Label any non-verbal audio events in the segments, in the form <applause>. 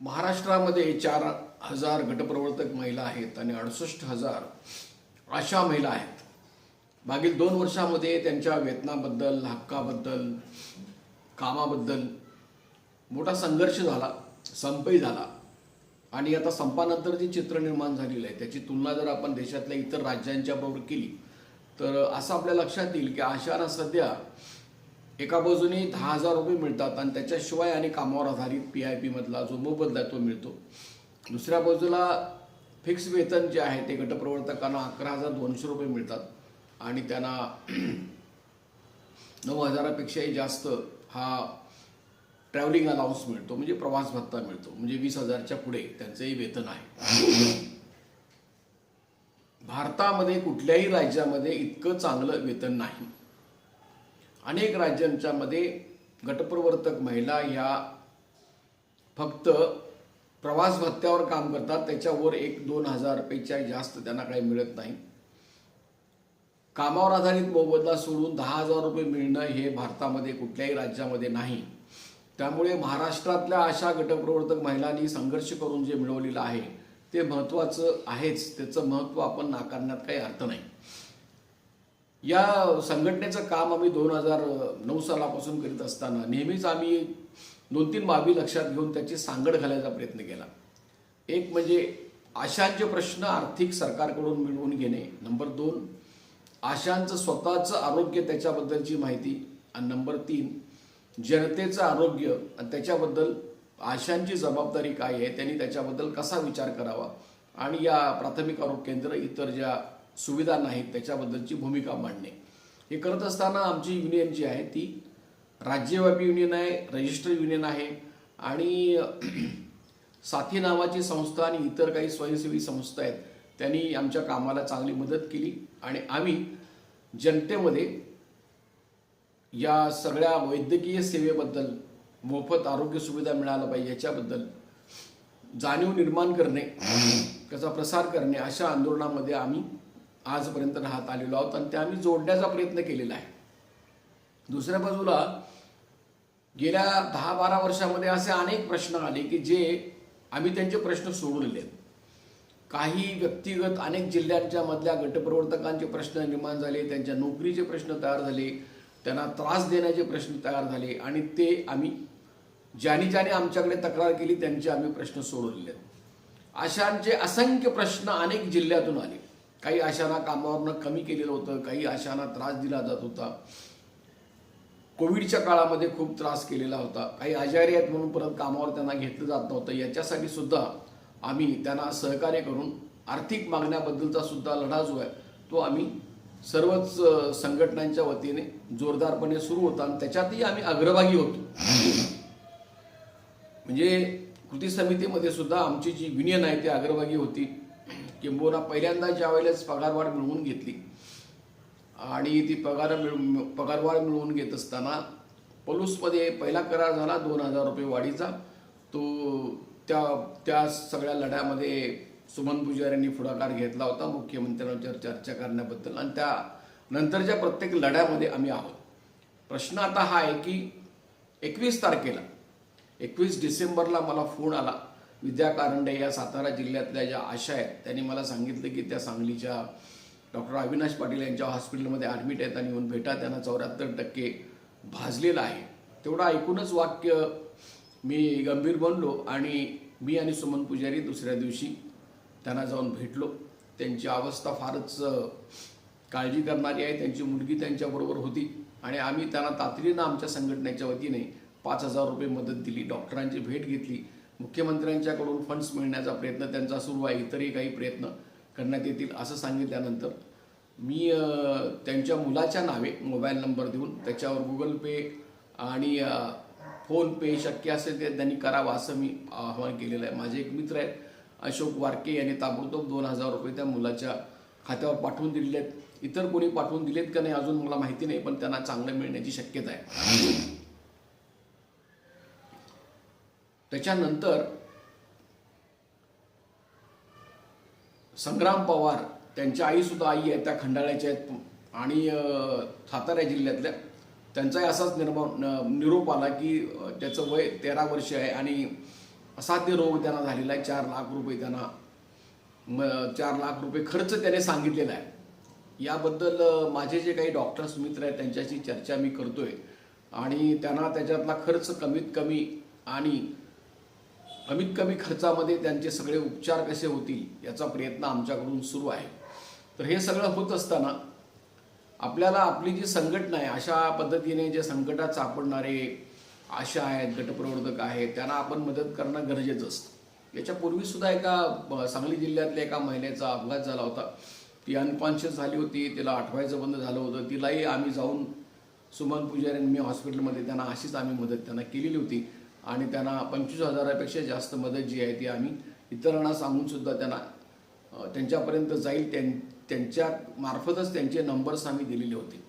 महाराष्ट्रामध्ये चार हजार गटप्रवर्तक महिला आहेत आणि अडुसष्ट हजार आशा महिला आहेत. मागील दोन वर्षामध्ये त्यांच्या वेतनाबद्दल हक्काबद्दल कामाबद्दल मोठा संघर्ष झाला संपही झाला. आणि आता संपानंतर जे चित्र निर्माण झालेलं आहे त्याची तुलना जर आपण देशातल्या इतर राज्यांच्या बरोबर केली तर असं आपल्या लक्षात येईल की आशाना सध्या एका बाजूने दहा हजार रुपये मिळतात आणि त्याच्याशिवाय आणि कामावर आधारित पी आय पीमधला जो मोबदला आहे तो मिळतो. दुसऱ्या बाजूला फिक्स वेतन जे आहे ते गटप्रवर्तकांना अकरा हजार दोनशे रुपये मिळतात आणि त्यांना नऊ हजारापेक्षाही जास्त हा ट्रॅव्हलिंग अलाउन्स मिळतो म्हणजे प्रवास भत्ता मिळतो म्हणजे वीस हजारच्या पुढे त्यांचंही वेतन आहे. भारतामध्ये कुठल्याही राज्यामध्ये इतकं चांगलं वेतन नाही. अनेक राज्यांच्या मध्ये गटप्रवर्तक महिला ह्या फक्त प्रवास भत्त्यावर काम करतात. त्याच्यावर एक दोन हजारपेक्षा जास्त त्यांना काही मिळत नाही. कामावर आधारित मोबदला सोडून दहा हजार रुपये मिळणं हे भारतामध्ये कुठल्याही राज्यामध्ये नाही. त्यामुळे महाराष्ट्रातल्या अशा गटप्रवर्तक महिलांनी संघर्ष करून जे मिळवलेलं आहे ते महत्त्वाचं आहेच. त्याचं महत्त्व आपण नाकारण्यात काही अर्थ नाही. या संघटनेचं काम आम्ही दोन हजार नऊ सालापासून करीत असताना नेहमीच आम्ही दोन तीन बाबी लक्षात घेऊन त्याची सांगड घालायचा प्रयत्न केला. एक म्हणजे आशांचे प्रश्न आर्थिक सरकारकडून मिळवून घेणे नंबर दोन आशांचं स्वतःचं आरोग्य त्याच्याबद्दलची माहिती आणि नंबर तीन जनतेचं आरोग्य आणि त्याच्याबद्दल आशांची जबाबदारी काय आहे त्यांनी त्याच्याबद्दल कसा विचार करावा आणि या प्राथमिक आरोग्य केंद्र इतर ज्या सुविधा नाहीत त्याच्याबद्दलची भूमिका मांडणे. हे करत असताना आमची युनियन जी आहे ती राज्यव्यापी युनियन आहे रजिस्टर युनियन आहे आणि <clears throat> साथी नावाची संस्था आणि इतर काही स्वयंसेवी संस्था आहेत त्यांनी आमच्या कामाला चांगली मदत केली आणि आम्ही जनतेमध्ये या सगळ्या वैद्यकीय सेवेबद्दल मोफत आरोग्य सुविधा मिळाल्या पाहिजे याच्याबद्दल जाणीव निर्माण करणे <clears throat> त्याचा प्रसार करणे अशा आंदोलनामध्ये आम्ही आजपर्यंत राहत आलेलो आहोत आणि ते आम्ही जोडण्याचा प्रयत्न केलेला आहे. दुसऱ्या बाजूला गेल्या दहा बारा वर्षामध्ये असे अनेक प्रश्न आले की जे आम्ही त्यांचे प्रश्न सोडवलेले आहेत. काही व्यक्तिगत अनेक जिल्ह्यांच्या मधल्या गटप्रवर्तकांचे प्रश्न निर्माण झाले त्यांच्या नोकरीचे प्रश्न तयार झाले त्यांना त्रास देण्याचे प्रश्न तयार झाले आणि ते आम्ही ज्याने ज्याने आमच्याकडे तक्रार केली त्यांचे आम्ही प्रश्न सोडवलेले आहेत. अशांचे असंख्य प्रश्न अनेक जिल्ह्यातून आले. काही आशांना कामावरनं कमी केलेलं होतं काही आशांना त्रास दिला जात होता. कोविडच्या काळामध्ये खूप त्रास केलेला होता. काही आजारी आहेत म्हणून परत कामावर त्यांना घेतलं जात नव्हतं. याच्यासाठी सुद्धा आम्ही त्यांना सहकार्य करून आर्थिक मागण्याबद्दलचा सुद्धा लढा जो आहे तो आम्ही सर्वच संघटनांच्या वतीने जोरदारपणे सुरू होता आणि त्याच्यातही आम्ही अग्रभागी होतो. म्हणजे कृती समितीमध्ये सुद्धा आमची जी युनियन आहे ती अग्रभागी होती. किंबहुना पहिल्यांदा ज्या वेळेस पगारवाढ मिळवून घेतली आणि ती पगार मिळ पगारवाढ मिळवून घेत असताना पलूसमध्ये पहिला करार झाला दोन हजार रुपये वाढीचा. तो त्या त्या सगळ्या लढ्यामध्ये सुमन पुजाऱ्यांनी पुढाकार घेतला होता मुख्यमंत्र्यांवर चर्चा करण्याबद्दल. आणि त्या नंतरच्या प्रत्येक लढ्यामध्ये आम्ही आहोत. प्रश्न आता हा आहे की एकवीस तारखेला एकवीस डिसेंबरला मला फोन आला. विद्या कारंडे या सातारा जिल्ह्यातल्या ज्या आशा आहेत त्यांनी मला सांगितलं की त्या सांगलीच्या डॉक्टर अविनाश पाटील यांच्या हॉस्पिटलमध्ये ॲडमिट आहेत आणि येऊन भेटा. त्यांना चौऱ्याहत्तर टक्के भाजलेलं आहे. तेवढं ऐकूनच वाक्य मी गंभीर बनलो आणि मी आणि सुमन पुजारी दुसऱ्या दिवशी त्यांना जाऊन भेटलो. त्यांची अवस्था फारच काळजी करणारी आहे. त्यांची मुलगी त्यांच्याबरोबर होती आणि आम्ही त्यांना तातडीनं आमच्या संघटनेच्या वतीने पाच हजार रुपये मदत दिली. डॉक्टरांची भेट घेतली. मुख्यमंत्र्यांच्याकडून फंड्स मिळण्याचा प्रयत्न त्यांचा सुरू आहे इतरही काही प्रयत्न करण्यात येतील असं सांगितल्यानंतर मी त्यांच्या मुलाच्या नावे मोबाईल नंबर देऊन त्याच्यावर गुगल पे आणि फोनपे शक्य असेल ते त्यांनी करावं असं मी आवाहन केलेलं आहे. माझे एक मित्र आहेत अशोक वारके यांनी ताबडतोब दोन हजार रुपये त्या मुलाच्या खात्यावर पाठवून दिलेले आहेत. इतर कोणी पाठवून दिलेत का नाही अजून मला माहिती नाही पण त्यांना चांगलं मिळण्याची शक्यता आहे. त्याच्यानंतर संग्राम पवार त्यांच्या आईसुद्धा आई आहेत त्या खंडाळ्याच्या आहेत. आणि सातारा जिल्ह्यातल्या. त्यांचाही असाच निर्माण निरोप आला की त्याचं वय तेरा वर्ष आहे आणि असाध्य रोग त्यांना झालेला आहे. चार लाख रुपये त्यांना म चार लाख रुपये खर्च त्याने सांगितलेला आहे. याबद्दल माझे जे काही डॉक्टर्स मित्र आहेत त्यांच्याशी चर्चा मी करतोय. आणि त्यांना त्याच्यातला खर्च कमीत कमी आणि कमीत कमी खर्चामध्ये त्यांचे सगळे उपचार कसे होतील याचा प्रयत्न आमच्याकडून सुरू आहे. तर हे सगळं होत असताना आपल्याला आपली जी संघटना आहे अशा पद्धतीने जे संकटात सापडणारे आशा आहेत गटप्रवर्तक आहेत त्यांना आपण मदत करणं गरजेचं असतं. याच्यापूर्वीसुद्धा एका सांगली जिल्ह्यातल्या एका महिलेचा अपघात झाला होता. ती अनकॉन्शियस झाली होती तिला आठवायचं बंद झालं होतं. तिलाही आम्ही जाऊन सुमन पुजारी आणि मी हॉस्पिटलमध्ये त्यांना अशीच आम्ही मदत त्यांना केलेली होती. आणि त्यांना पंचवीस हजारापेक्षा जास्त मदत जी आहे ती आम्ही इतरांना सांगूनसुद्धा त्यांना त्यांच्यापर्यंत जाईल त्यां त्यांच्या मार्फतच त्यांचे नंबर्स आम्ही दिलेले होते.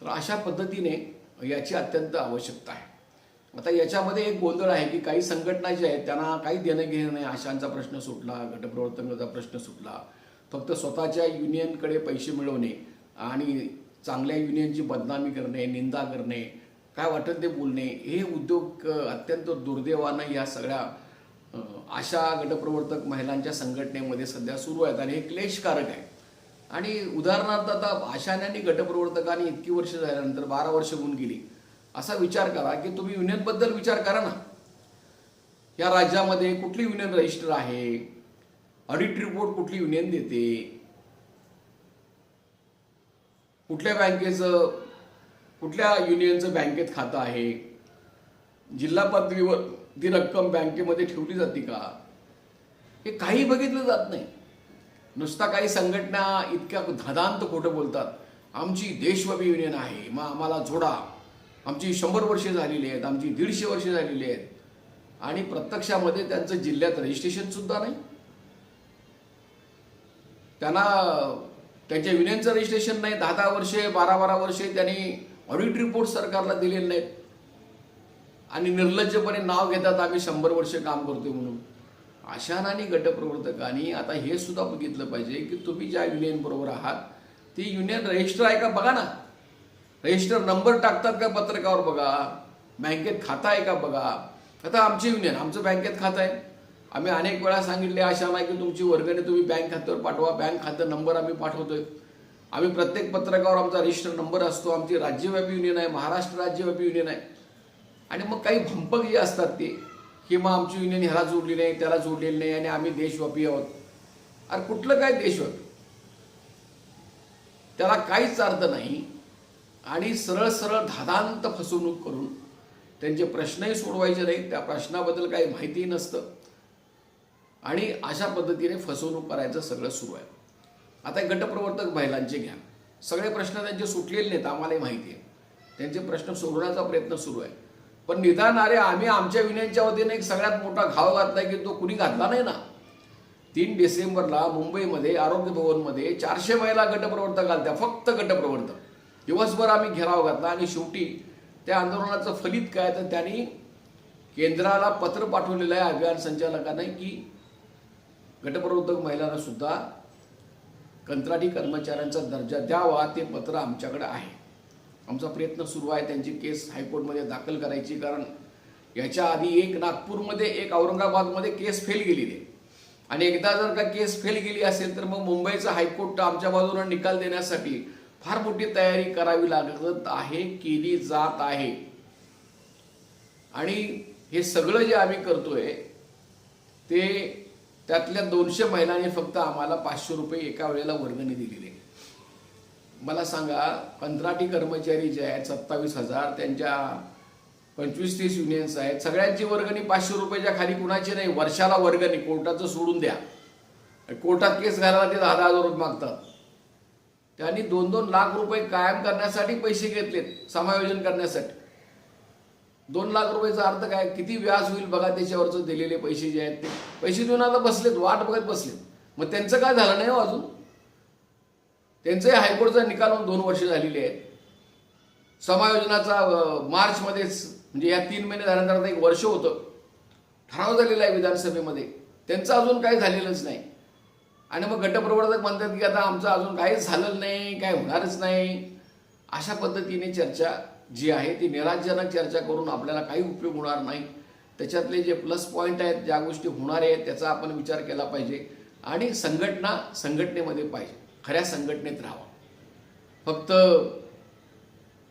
तर अशा पद्धतीने याची अत्यंत आवश्यकता आहे. आता याच्यामध्ये एक गोंधळ आहे की काही संघटना ज्या आहेत त्यांना काही देणं घेणं नाही. आशांचा प्रश्न सुटला गटप्रवर्तनाचा प्रश्न सुटला. फक्त स्वतःच्या युनियनकडे पैसे मिळवणे आणि चांगल्या युनियनची बदनामी करणे निंदा करणे काय वाटेल ते बोलणे? हे उद्योग अत्यंत दुर्दैवानं या सगळ्या आशा गटप्रवर्तक महिलांच्या संघटनेमध्ये सध्या सुरू आहेत आणि हे क्लेशकारक आहे. आणि उदाहरणार्थ आता आशाने आणि गटप्रवर्तकांनी इतकी वर्ष झाल्यानंतर बारा वर्ष होऊन गेली. असा विचार करा की तुम्ही युनियनबद्दल विचार करा ना. या राज्यामध्ये कुठली युनियन रजिस्टर आहे? ऑडिट रिपोर्ट कुठली युनियन देते? कुठल्या बँकेचं कुठल्या युनियनचं बँकेत खातं आहे? जिल्हा पातळीवर ती रक्कम बँकेमध्ये ठेवली जाते का? हे काही बघितलं जात नाही. नुसता काही संघटना इतक्या धादांत खोटं बोलतात. आमची देशव्यापी युनियन आहे. मग आम्हाला जोडा. आमची शंभर वर्षे झालेली आहेत. आमची दीडशे वर्षे झालेली आहेत. आणि प्रत्यक्षामध्ये त्यांचं जिल्ह्यात रजिस्ट्रेशन सुद्धा नाही. त्यांना त्यांच्या युनियनचं रजिस्ट्रेशन नाही. दहा दहा वर्षे बारा बारा वर्षे त्यांनी ऑडिट रिपोर्ट सरकारला दिलेले नाहीत. आणि निर्लज्जपणे नाव घेतात आम्ही शंभर वर्ष काम करतोय म्हणून. आशानानी गटप्रवर्तकांनी आता हे सुद्धा बघितलं पाहिजे की तुम्ही ज्या युनियन बरोबर आहात ती युनियन रजिस्टर आहे का? बघा ना. रजिस्टर नंबर टाकतात का पत्रकावर बघा. बँकेत खाता आहे का बघा. आता आमची युनियन आमचं बँकेत खातं आहे. आम्ही अनेक वेळा सांगितले आशा नाही की तुमची वर्गणी तुम्ही बँक खात्यावर पाठवा. बँक खातं नंबर आम्ही पाठवतोय. आम्ही प्रत्येक पत्रकावर आमचा रजिस्टर नंबर असतो आमची राज्यव्यापी युनियन आहे महाराष्ट्र राज्यव्यापी युनियन आहे. आणि मग काही भंपक जे असतात ते की मग आमची युनियन ह्याला जोडली नाही त्याला जोडलेली नाही आणि आम्ही देशव्यापी आहोत. अरे कुठलं काय देशव्यापी? त्याला काहीच अर्थ नाही. आणि सरळ सरळ धादांत फसवणूक करून त्यांचे प्रश्नही सोडवायचे नाहीत त्या प्रश्नाबद्दल काही माहितीही नसतं. आणि अशा पद्धतीने फसवणूक करायचं सगळं सुरू आहे. आता हे गटप्रवर्तक महिलांचे घ्या. सगळे प्रश्न त्यांचे सुटलेले नाहीत आम्हालाही माहिती आहे. त्यांचे प्रश्न सोडवण्याचा प्रयत्न सुरू आहे. पण निदान अरे आम्ही आमच्या विनयांच्या वतीने एक सगळ्यात मोठा घाव घातला की तो कुणी घातला नाही ना? तीन डिसेंबरला मुंबईमध्ये आरोग्य भवनमध्ये चारशे महिला गटप्रवर्तक घालत्या फक्त गटप्रवर्तक. दिवसभर आम्ही घेराव घातला आणि शेवटी त्या आंदोलनाचं फलित काय तर त्यांनी केंद्राला पत्र पाठवलेलं आहे अभियान संचालकांना की गटप्रवर्तक महिलांना सुद्धा कंत्राटी कर्मचाऱ्यांचा दर्जा द्यावा ते पत्र आमच्याकडे आहे. आमचा प्रयत्न सुरू आहे त्यांची केस हायकोर्टमध्ये दाखल करायची कारण याच्या आधी एक नागपूरमध्ये एक औरंगाबादमध्ये केस फेल गेली आहे आणि एकदा जर का केस फेल गेली असेल तर मग मुंबईचं हायकोर्ट आमच्या बाजूला निकाल देण्यासाठी फार मोठी तयारी करावी लागत आहे केली जात आहे. आणि हे सगळं जे आम्ही करतोय ते त्यातल्या दोनशे महिलांनी फक्त आम्हाला पाचशे रुपये एका वेळेला वर्गणी दिलेली आहे. मला सांगा कंत्राटी कर्मचारी जे आहेत सत्तावीस हजार त्यांच्या पंचवीस तीस युनियन्स आहेत सगळ्यांची वर्गणी पाचशे रुपयाच्या खाली कुणाची नाही? वर्षाला वर्गणी कोर्टाचं सोडून द्या. कोर्टात केस घालायला ते दहा दहा हजार रुपये मागतात. त्यांनी दोन दोन लाख रुपये कायम करण्यासाठी पैसे घेतलेत समायोजन करण्यासाठी. दोन लाख रुपयाचा अर्थ काय? किती व्याज होईल बघा त्याच्यावरचं दिलेले पैसे जे आहेत ते. पैसे देऊन आता बसलेत वाट बघत बसलेत. मग त्यांचं काय झालं नाही हो अजून? त्यांचंही हायकोर्टचा निकाल होऊन दोन वर्ष झालेली आहेत. समायोजनाचा मार्चमध्येच म्हणजे या तीन महिने झाल्यानंतर आता एक वर्ष होतं. ठराव झालेला आहे विधानसभेमध्ये. त्यांचं अजून काही झालेलंच नाही. आणि मग गटप्रवर्तक म्हणतात की आता आमचं अजून काहीच झालेलं नाही काय होणारच नाही. अशा पद्धतीने चर्चा जी आहे ती निराशजनक चर्चा करून आपल्याला काही उपयोग होणार नाही. त्याच्यातले जे प्लस पॉईंट आहेत ज्या गोष्टी होणार आहेत त्याचा आपण विचार केला पाहिजे आणि संघटना संघटनेमध्ये पाहिजे. खऱ्या संघटनेत राहावा. फक्त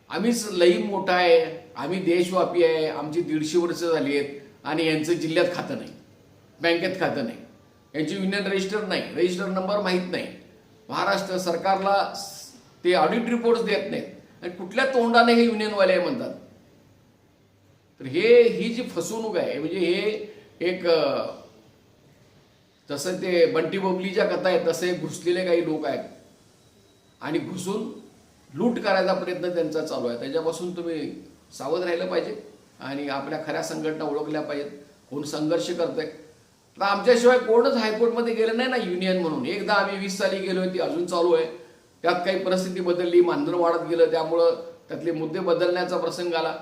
आम्हीच लई मोठा आहे आम्ही देशव्यापी आहे आमची दीडशे वर्ष झाली आहेत आणि यांचं जिल्ह्यात खातं नाही बँकेत खातं नाही. यांची युनियन रजिस्टर नाही रजिस्टर नंबर माहीत नाही. महाराष्ट्र सरकारला स- ते ऑडिट रिपोर्ट्स देत नाहीत. आणि कुठल्या तोंडाने हे युनियनवाले म्हणतात? तर हे ही जी फसवणूक आहे म्हणजे हे एक जसं ते बंटी बबलीच्या कथा आहेत तसे घुसलेले काही लोक आहेत. आणि घुसून लूट करायचा प्रयत्न त्यांचा चालू आहे. त्याच्यापासून तुम्ही सावध राहिलं पाहिजे. आणि आपल्या खऱ्या संघटना ओळखल्या पाहिजेत. कोण संघर्ष करतोय. तर आमच्याशिवाय कोणच हायकोर्टमध्ये गेलं नाही ना युनियन म्हणून. एकदा आम्ही वीस साली गेलो ती अजून चालू आहे. त्यात काही परिस्थिती बदलली मानधन वाढत गेलं त्यामुळं त्यातले मुद्दे बदलण्याचा प्रसंग आला.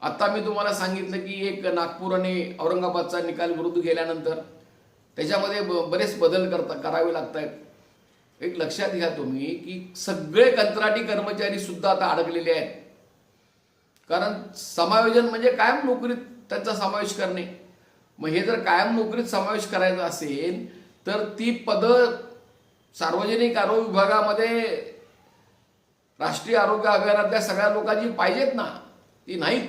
आत्ता मी तुम्हाला सांगितलं की एक नागपूर आणि औरंगाबादचा निकाल विरुद्ध गेल्यानंतर त्याच्यामध्ये ब- बरेच बदल करता करावे लागत आहेत एक लक्षात घ्या तुम्ही की सगळे कंत्राटी कर्मचारी सुद्धा आता अडकलेले आहेत. कारण समायोजन म्हणजे कायम नोकरीत त्यांचा समावेश करणे. मग हे जर कायम नोकरीत समावेश करायचा असेल तर ती पदं सार्वजनिक आरोग्य विभागामध्ये राष्ट्रीय आरोग्य अभियानातल्या सगळ्या लोकांची पाहिजेत ना ती नाहीत.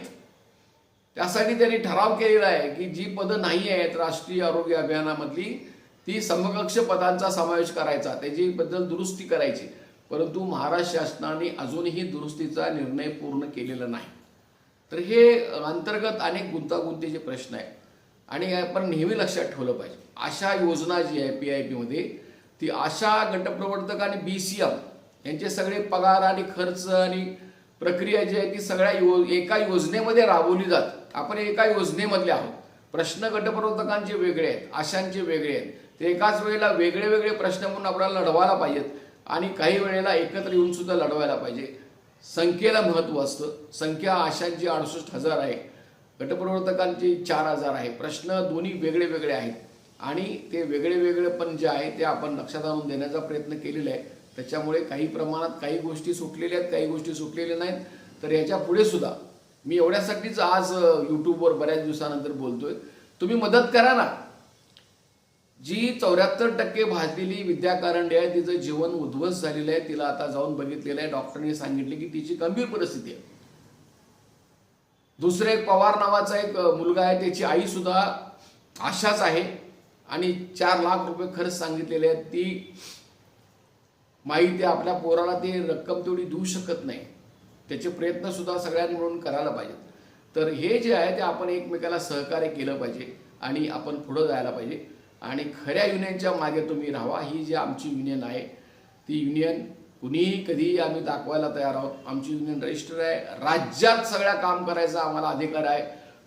त्यासाठी त्यांनी ठराव केलेला आहे की जी पदं नाही आहेत राष्ट्रीय आरोग्य अभियानामधली ती समकक्ष पदांचा समावेश करायचा त्याची बद्दल दुरुस्ती करायची. परंतु महाराष्ट्र शासनाने अजूनही दुरुस्तीचा निर्णय पूर्ण केलेला नाही. तर हे अंतर्गत अनेक गुंतागुंतीचे प्रश्न आहेत. आणि आपण नेहमी लक्षात ठेवलं पाहिजे अशा योजना जी आहे पी आय पीमध्ये ती आशा गटप्रवर्तक आणि बी सी एम यांचे सगळे पगार आणि खर्च आणि प्रक्रिया जी आहे ती सगळ्या यो एका योजनेमध्ये राबवली जात. आपण एका योजनेमधले आहोत. प्रश्न गटप्रवर्तकांचे वेगळे आहेत आशांचे वेगळे आहेत. ते एकाच वेळेला वेगळे वेगळे प्रश्न म्हणून आपल्याला लढवायला पाहिजेत आणि काही वेळेला एकत्र येऊन सुद्धा लढवायला पाहिजे. संख्येला महत्त्व असतं. संख्या आशांची अडुसष्ट हजार आहे. गटप्रवर्तकांची चार हजार आहे. प्रश्न दोन्ही वेगळे वेगळे आहेत. आणि ते वेगळे वेगळे पण जे आहे ते आपण लक्षात आणून देण्याचा प्रयत्न केलेला आहे. त्याच्यामुळे काही प्रमाणात काही गोष्टी सुटलेल्या आहेत काही गोष्टी सुटलेल्या नाहीत. तर याच्यापुढे सुद्धा मी एवढ्यासाठीच आज यूट्यूबवर बऱ्याच दिवसानंतर बोलतोय. तुम्ही मदत करा ना. जी चौऱ्याहत्तर टक्के भाजलेली विद्या कारंडे आहे तिचं जीवन उद्ध्वस्त झालेलं आहे. तिला आता जाऊन बघितलेलं आहे. डॉक्टरने सांगितले की तिची गंभीर परिस्थिती आहे. दुसरे एक पवार नावाचा एक मुलगा आहे. त्याची आई सुद्धा आशाच आहे. आणि चार लाख रुपये खर्च सांगितलेले आहेत. ती माई ते आपल्या पोराला ते रक्कम तेवढी देऊ शकत नाही. त्याचे प्रयत्नसुद्धा सगळ्यांनी मिळून करायला पाहिजेत. तर हे जे आहे ते आपण एकमेकाला सहकार्य केलं पाहिजे आणि आपण पुढं जायला पाहिजे. आणि खऱ्या युनियनच्या मागे तुम्ही राहावा ही जी आमची युनियन आहे ती युनियन कुणीही कधीही आम्ही दाखवायला तयार आहोत. आमची युनियन रजिस्टर आहे. राज्यात सगळ्या काम करायचा आम्हाला अधिकार आहे.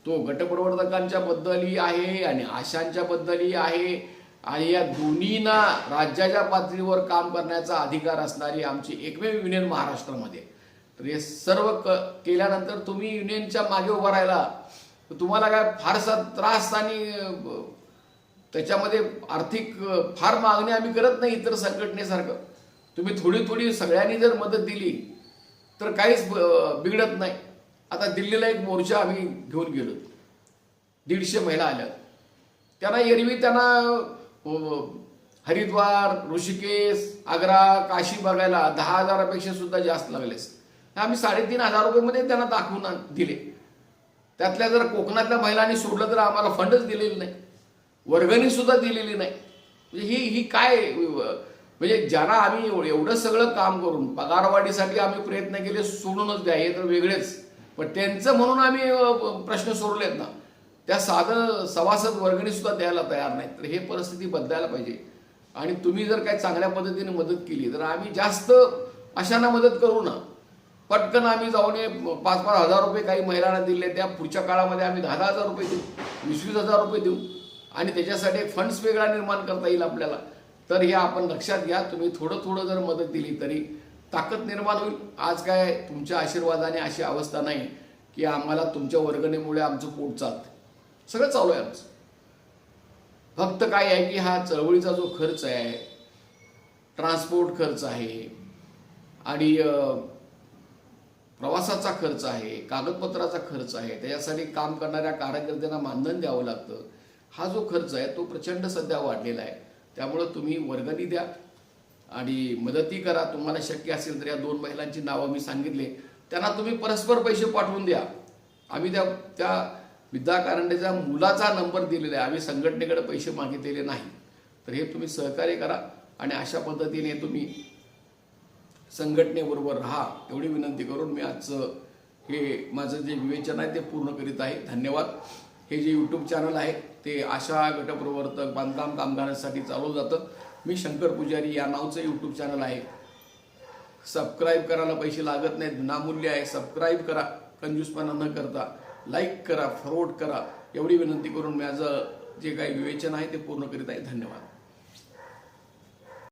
तो गटप्रवर्तकांच्या बद्दलही आहे आणि आशांच्या बद्दलही आहे. आणि या दोन्हींना राज्याच्या पातळीवर काम करण्याचा अधिकार असणारी आमची एकमेव युनियन महाराष्ट्रामध्ये. तर हे सर्व क केल्यानंतर तुम्ही युनियनच्या मागे उभा राहिला तर तुम्हाला काय फारसा त्रास आणि त्याच्यामध्ये आर्थिक फार मागणी आम्ही करत नाही इतर संघटनेसारखं. तुम्ही थोडी थोडी सगळ्यांनी जर मदत दिली तर काहीच बिघडत नाही. आता दिल्लीला एक मोर्चा आम्ही घेऊन गेलो. दीडशे महिला आल्या. त्यांना एरवी त्यांना हरिद्वार ऋषिकेश आग्रा काशी बघायला दहा हजारापेक्षा सुद्धा जास्त लागलेस आम्ही साडेतीन हजार रुपयेमध्ये त्यांना दाखवून दिले. त्यातल्या जर कोकणातल्या महिलांनी सोडलं तर आम्हाला फंडच दिलेले नाही. वर्गणी सुद्धा दिलेली नाही. म्हणजे ही ही काय म्हणजे ज्यांना आम्ही एवढं सगळं काम करून पगारवाढीसाठी आम्ही प्रयत्न केले सोडूनच द्या. हे तर वेगळेच. पण त्यांचं म्हणून आम्ही प्रश्न सोडलेत ना. त्या साधं सभासद वर्गणी सुद्धा द्यायला तयार नाही तर हे परिस्थिती बदलायला पाहिजे. आणि तुम्ही जर काही चांगल्या पद्धतीने मदत केली तर आम्ही जास्त अशांना मदत करू ना. पटकन आम्ही जाऊन हे पाच पाच हजार रुपये काही महिलांना दिले त्या पुढच्या काळामध्ये आम्ही दहा दहा हजार रुपये देऊ वीस वीस हजार रुपये देऊ. आणि त्याच्यासाठी एक फंड्स वेगळा निर्माण करता येईल आपल्याला. तर हे आपण लक्षात घ्या. तुम्ही थोडं थोडं जर मदत दिली तरी ताकद निर्माण होईल. आज काय तुमच्या आशीर्वादाने अशी अवस्था नाही की आम्हाला तुमच्या वर्गणीमुळे आमचं पोट चालतं सगळं चालू आहे आमचं. फक्त काय आहे की हा चळवळीचा जो खर्च आहे ट्रान्सपोर्ट खर्च आहे आणि प्रवासाचा खर्च आहे कागदपत्राचा खर्च आहे त्याच्यासाठी काम करणाऱ्या कार्यकर्त्यांना मानधन द्यावं लागतं. हा जो खर्च आहे तो प्रचंड सध्या वाढलेला आहे. त्यामुळं तुम्ही वर्गणी द्या. आणि मदती करा. तुम्हाला शक्य असेल तर या दोन महिलांची नावं मी सांगितले. त्यांना तुम्ही परस्पर पैसे पाठवून द्या. आम्ही त्या त्या विद्या कारंडेच्या मुलाचा नंबर दिलेला आहे. आम्ही संघटनेकडे पैसे मागितलेले नाही. तर हे तुम्ही सहकार्य करा आणि अशा पद्धतीने तुम्ही संघटनेबरोबर राहा. एवढी विनंती करून मी आजचं हे माझं जे विवेचन आहे ते पूर्ण करीत आहे. धन्यवाद. हे जे यूट्यूब चॅनल आहे ते आशा गटप्रवर्तक बांधकाम कामगारांसाठी चालवलं जातं. मी शंकर पुजारी या नावचं यूट्यूब चॅनल आहे. सबस्क्राईब करायला पैसे लागत नाहीत विनामूल्य आहे. सबस्क्राईब करा कंजूसपणा न करता. लाईक करा फॉरवर्ड करा. एवढी विनंती करून माझं जे काही विवेचन आहे ते पूर्ण करीत आहे. धन्यवाद.